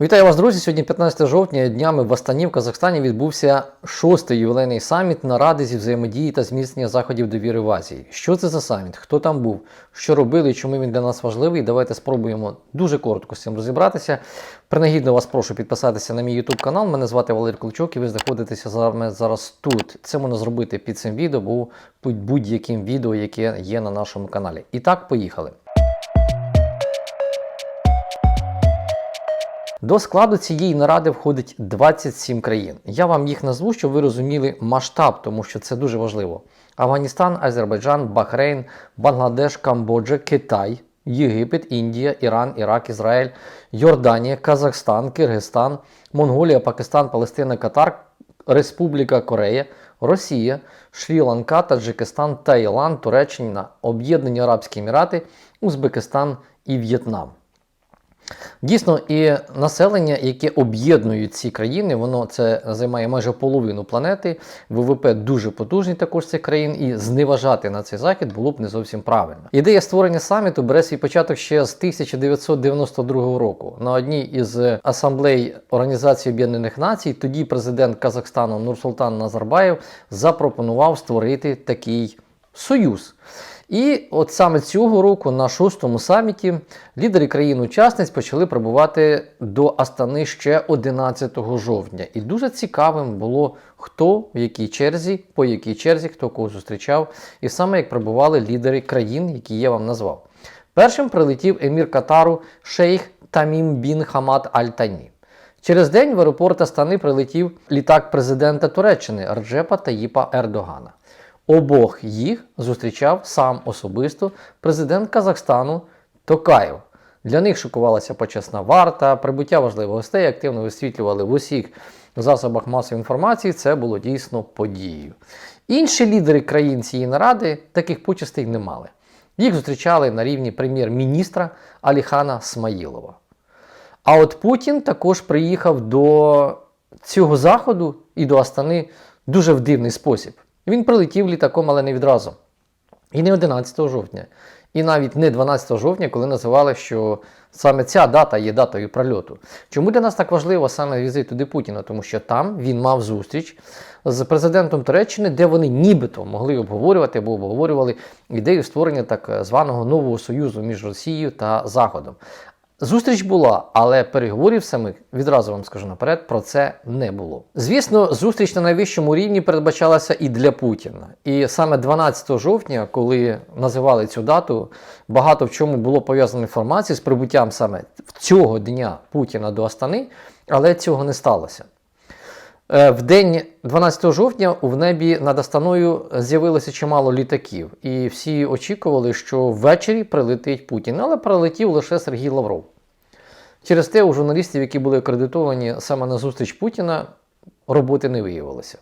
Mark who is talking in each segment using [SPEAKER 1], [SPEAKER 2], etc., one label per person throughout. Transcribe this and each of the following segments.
[SPEAKER 1] Вітаю вас, друзі! Сьогодні 15 жовтня днями в Астані в Казахстані відбувся шостий ювілейний саміт наради зі взаємодії та зміцнення заходів довіри в Азії. Що це за саміт? Хто там був? Що робили? і Чому він для нас важливий? Давайте спробуємо дуже коротко з цим розібратися. Принагідно вас прошу підписатися на мій YouTube канал. Мене звати Валерій Кличок і ви знаходитеся зараз, тут. Це можна зробити під цим відео, або будь-яким відео, яке є на нашому каналі. І так, поїхали. До складу цієї наради входить 27 країн. Я вам їх назву, щоб ви розуміли масштаб, тому що це дуже важливо. Афганістан, Азербайджан, Бахрейн, Бангладеш, Камбоджа, Китай, Єгипет, Індія, Іран, Ірак, Ізраїль, Йорданія, Казахстан, Киргизстан, Монголія, Пакистан, Палестина, Катар, Республіка Корея, Росія, Шрі-Ланка, Таджикистан, Таїланд, Туреччина, Об'єднані Арабські Емірати, Узбекистан і В'єтнам. Дійсно, і населення, яке об'єднують ці країни, воно це займає майже половину планети. ВВП дуже потужний також цих країн, і зневажати на цей захід було б не зовсім правильно. Ідея створення саміту бере свій початок ще з 1992 року. На одній із асамблей Організації Об'єднаних Націй, тоді президент Казахстану Нурсултан Назарбаєв запропонував створити такий союз. І от саме цього року на шостому саміті лідери країн-учасниць почали прибувати до Астани ще 11 жовтня. І дуже цікавим було, хто в якій черзі, по якій черзі, хто кого зустрічав, і саме як прибували лідери країн, які я вам назвав. Першим прилетів емір Катару шейх Тамім Бін Хамад Аль-Тані. Через день в аеропорт Астани прилетів літак президента Туреччини Рджепа Таїпа Ердогана. Обох їх зустрічав сам особисто президент Казахстану Токаєв. Для них шокувалася почесна варта, прибуття важливих гостей активно висвітлювали в усіх засобах масової інформації. Це було дійсно подією. Інші лідери країн цієї наради таких почестей не мали. Їх зустрічали на рівні прем'єр-міністра Аліхана Смаїлова. А от Путін також приїхав до цього заходу і до Астани дуже в дивний спосіб. Він прилетів літаком, але не відразу. І не 11 жовтня, і навіть не 12 жовтня, коли називали, що саме ця дата є датою прольоту. Чому для нас так важливо саме візит туди Путіна? Тому що там він мав зустріч з президентом Туреччини, де вони нібито могли обговорювати або обговорювали ідею створення так званого нового союзу між Росією та Заходом. Зустріч була, але переговорів самих відразу вам скажу наперед, про це не було. Звісно, зустріч на найвищому рівні передбачалася і для Путіна. І саме 12 жовтня, коли називали цю дату, багато в чому було пов'язано інформації з прибуттям саме цього дня Путіна до Астани, але цього не сталося. Е, В день 12 жовтня в небі над Астаною з'явилося чимало літаків, і всі очікували, що ввечері прилетить Путін, але прилетів лише Сергій Лавров. Через те у журналістів, які були акредитовані саме на зустріч Путіна, роботи не виявилося.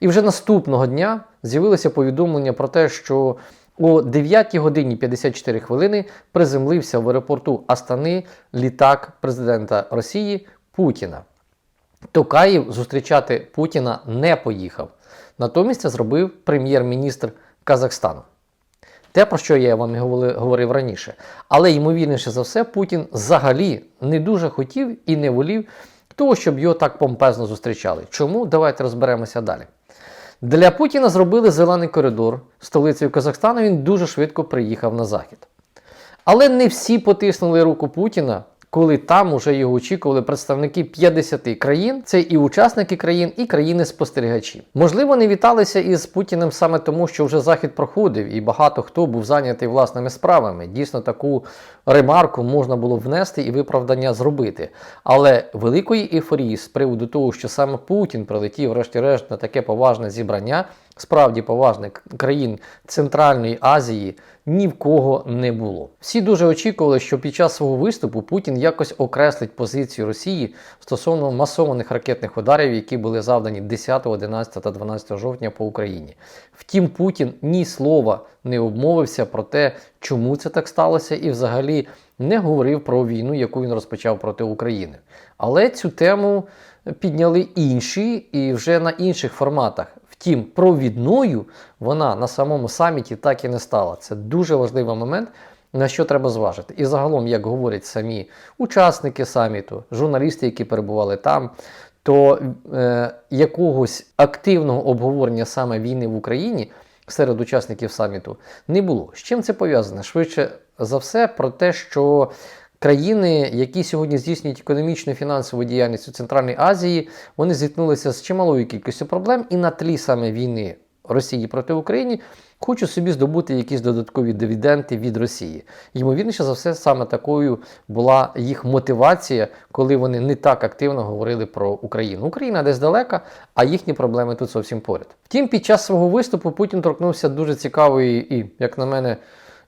[SPEAKER 1] І вже наступного дня з'явилося повідомлення про те, що о 9 годині 54 хвилини приземлився в аеропорту Астани літак президента Росії Путіна. Токаєв зустрічати Путіна не поїхав. Натомість це зробив прем'єр-міністр Казахстану. Те, про що я вам говорив раніше. Але ймовірніше за все, Путін взагалі не дуже хотів і не волів того, щоб його так помпезно зустрічали. Чому? Давайте розберемося далі. Для Путіна зробили зелений коридор столицею Казахстану, він дуже швидко приїхав на захід. Але не всі потиснули руку Путіна коли там уже його очікували представники 50 країн, це і учасники країн, і країни-спостерігачі. Можливо, не віталися із Путіним саме тому, що вже захід проходив, і багато хто був зайнятий власними справами. Дійсно, таку ремарку можна було внести і виправдання зробити. Але великої ейфорії з приводу того, що саме Путін прилетів, врешті-решт, на таке поважне зібрання справді поважних країн Центральної Азії ні в кого не було. Всі дуже очікували, що під час свого виступу Путін якось окреслить позицію Росії стосовно масованих ракетних ударів, які були завдані 10, 11 та 12 жовтня по Україні. Втім, Путін ні слова не обмовився про те, чому це так сталося, і взагалі не говорив про війну, яку він розпочав проти України. Але цю тему підняли інші і вже на інших форматах. Втім, провідною вона на самому саміті так і не стала. Це дуже важливий момент, на що треба зважити. І загалом, як говорять самі учасники саміту, журналісти, які перебували там, то е, якогось активного обговорення саме війни в Україні серед учасників саміту не було. З чим це пов'язане? Швидше за все, про те, що країни, які сьогодні здійснюють економічну і фінансову діяльність у Центральній Азії, вони зіткнулися з чималою кількістю проблем, і на тлі саме війни Росії проти України хочуть собі здобути якісь додаткові дивіденди від Росії. Ймовірніше за все, саме такою була їх мотивація, коли вони не так активно говорили про Україну. Україна десь далека, а їхні проблеми тут зовсім поряд. Втім, під час свого виступу Путін торкнувся дуже цікавої і, як на мене,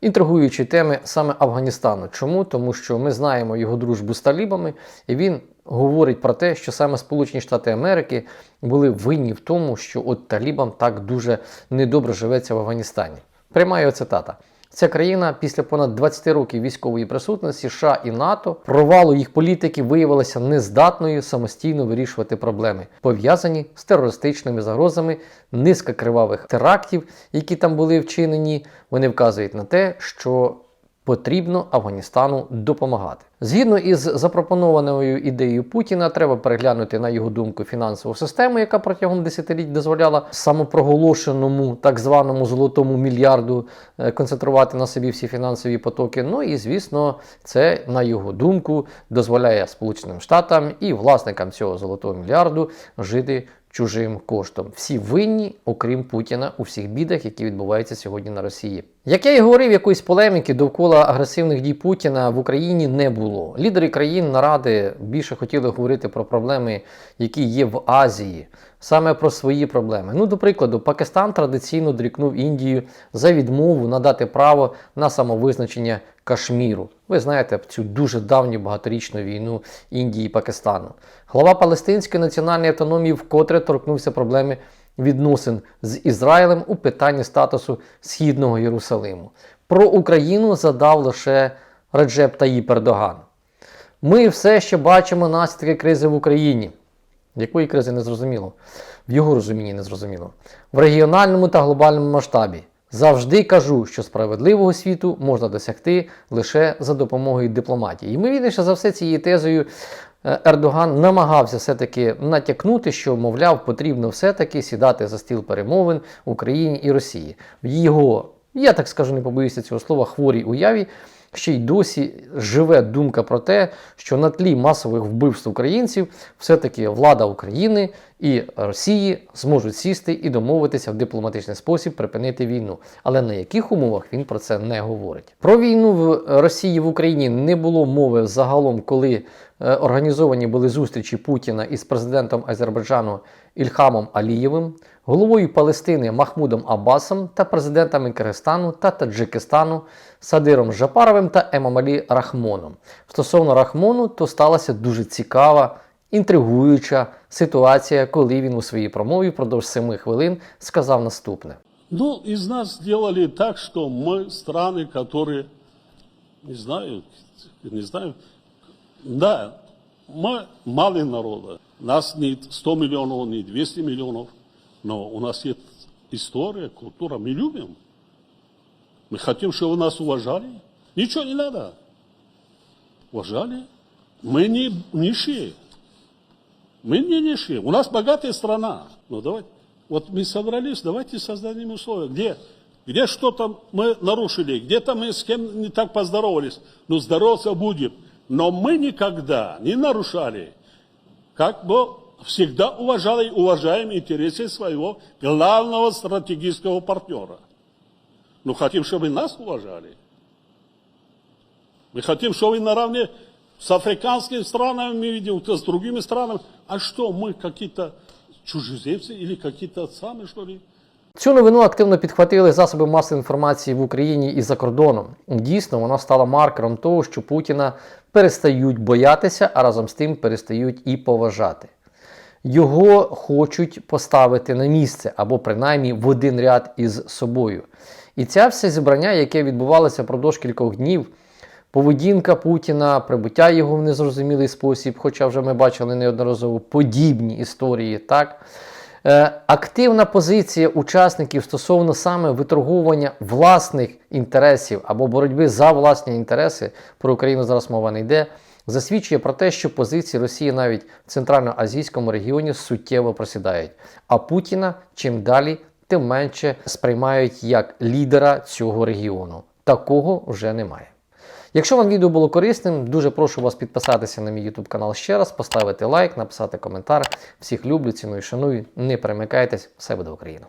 [SPEAKER 1] інтригуючі теми саме Афганістану. Чому? Тому що ми знаємо його дружбу з талібами, і він говорить про те, що саме Сполучені Штати Америки були винні в тому, що от талібам так дуже недобре живеться в Афганістані. Пряма його цитата. Ця країна після понад 20 років військової присутності США і НАТО провалу їх політики виявилася нездатною самостійно вирішувати проблеми, пов'язані з терористичними загрозами, низка кривавих терактів, які там були вчинені. Вони вказують на те, що потрібно Афганістану допомагати. Згідно із запропонованою ідеєю Путіна, треба переглянути на його думку фінансову систему, яка протягом десятиліть дозволяла самопроголошеному так званому золотому мільярду е, концентрувати на собі всі фінансові потоки. Ну і звісно, це на його думку дозволяє Сполученим Штатам і власникам цього золотого мільярду жити чужим коштом. Всі винні, окрім Путіна, у всіх бідах, які відбуваються сьогодні на Росії. Як я і говорив, якоїсь полеміки довкола агресивних дій Путіна в Україні не було. Лідери країн наради більше хотіли говорити про проблеми, які є в Азії, саме про свої проблеми. Ну, до прикладу, Пакистан традиційно дрікнув Індію за відмову надати право на самовизначення Кашміру. Ви знаєте цю дуже давню багаторічну війну Індії і Пакистану. Глава Палестинської національної автономії вкотре торкнувся проблеми відносин з Ізраїлем у питанні статусу Східного Єрусалиму. Про Україну задав лише Реджеп Таїп Ердоган. Ми все ще бачимо наслідки кризи в Україні. Якої кризи не зрозуміло? В його розумінні не зрозуміло. В регіональному та глобальному масштабі. Завжди кажу, що справедливого світу можна досягти лише за допомогою дипломатії. Ймовірніше за все, цією тезою е, Ердоган намагався все-таки натякнути, що, мовляв, потрібно все-таки сідати за стіл перемовин Україні і Росії. В його, я так скажу, не побоюся цього слова, хворій уяві. Ще й досі живе думка про те, що на тлі масових вбивств українців все-таки влада України і Росії зможуть сісти і домовитися в дипломатичний спосіб припинити війну. Але на яких умовах він про це не говорить? Про війну в Росії в Україні не було мови загалом, коли е, організовані були зустрічі Путіна із президентом Азербайджану Ільхамом Алієвим, головою Палестини Махмудом Аббасом та президентами Киргизстану та Таджикистану Садиром Жапаровим та Емамалі Рахмоном. Стосовно Рахмону, то сталася дуже цікава, інтригуюча ситуація, коли він у своїй промові впродовж 7 хвилин сказав наступне.
[SPEAKER 2] Ну, из нас сделали так, что мы страны, которые, не знаю, не знаю, да, мы малый народ. Нас не 100 миллионов, не 200 миллионов, Но у нас есть история, культура, мы любим. Мы хотим, чтобы нас уважали. Ничего не надо. Уважали. Мы не нищие. Мы не нищие. У нас богатая страна. Ну давайте. Вот мы собрались, давайте создадим условия. Где? Где что-то мы нарушили, где-то мы с кем не так поздоровались. Ну, здороваться будем. Но мы никогда не нарушали. Как бы всегда уважали и уважаем интересы своего главного стратегического партнера. Ну, хотим, чтобы нас уважали. Мы хотим, чтобы наравне с африканскими странами, мы видим, с другими странами. А что, мы какие-то чужеземцы или какие-то сами, что ли?
[SPEAKER 1] Цю новину активно підхватили засоби масової інформації в Україні і за кордоном. Дійсно, вона стала маркером того, що Путіна перестають боятися, а разом з тим перестають і поважати. Його хочуть поставити на місце або принаймні в один ряд із собою. І ця все зібрання, яке відбувалося впродовж кількох днів, поведінка Путіна, прибуття його в незрозумілий спосіб, хоча вже ми бачили неодноразово подібні історії, так. Е, активна позиція учасників стосовно саме виторговування власних інтересів або боротьби за власні інтереси, про Україну зараз мова не йде, засвідчує про те, що позиції Росії навіть в центральноазійському регіоні суттєво просідають. А Путіна чим далі, тим менше сприймають як лідера цього регіону. Такого вже немає. Якщо вам відео було корисним, дуже прошу вас підписатися на мій YouTube канал ще раз, поставити лайк, написати коментар. Всіх люблю, ціную, шаную. Не перемикайтесь, все буде Україна!